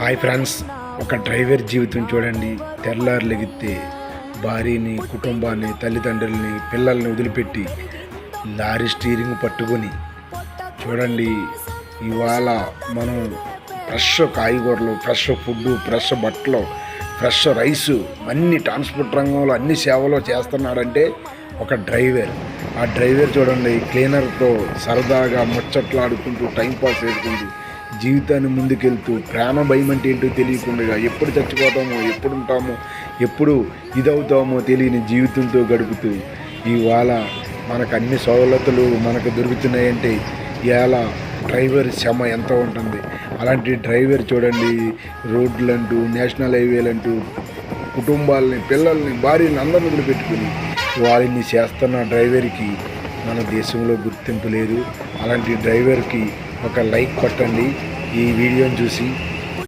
Hi friends ఒక driver జీవితం చూడండి. తెల్లారులెగితే భార్యని కుటుంబాన్ని తల్లిదండ్రుల్ని పిల్లల్ని వదిలిపెట్టి లారీ స్టీరింగ్ పట్టుకొని చూడండి ఇవాళ మనం ఫ్రెష్ కాయగూరలు ఫ్రెష్ ఫుడ్ ఫ్రెష్ బట్టలు ఫ్రెష్ రైసు అన్ని ట్రాన్స్పోర్ట్ రంగంలో అన్ని సేవలు చేస్తున్నాడంటే ఒక డ్రైవర్. ఆ డ్రైవర్ చూడండి క్లీనర్తో సరదాగా ముచ్చట్లాడుకుంటూ టైంపాస్ చేసుకుంటూ జీవితాన్ని ముందుకెళ్తూ ప్రేమ భయం అంటే ఏంటో తెలియకుండా ఎప్పుడు చచ్చిపోతామో ఎప్పుడు ఉంటామో ఎప్పుడు ఇదవుతామో తెలియని జీవితంతో గడుపుతూ ఇవాళ మనకు అన్ని సౌలతులు మనకు దొరుకుతున్నాయంటే ఇవాళ డ్రైవర్ శ్రమ ఎంత ఉంటుంది. అలాంటి డ్రైవర్ చూడండి రోడ్లంటూ నేషనల్ హైవేలంటూ కుటుంబాలని పిల్లల్ని భార్యని అందరిని వదిలిపెట్టుకుని వారిని చేస్తున్న డ్రైవర్కి మన దేశంలో గుర్తింపు లేదు. అలాంటి డ్రైవర్కి ఒక లైక్ కొట్టండి ఈ వీడియోని చూసి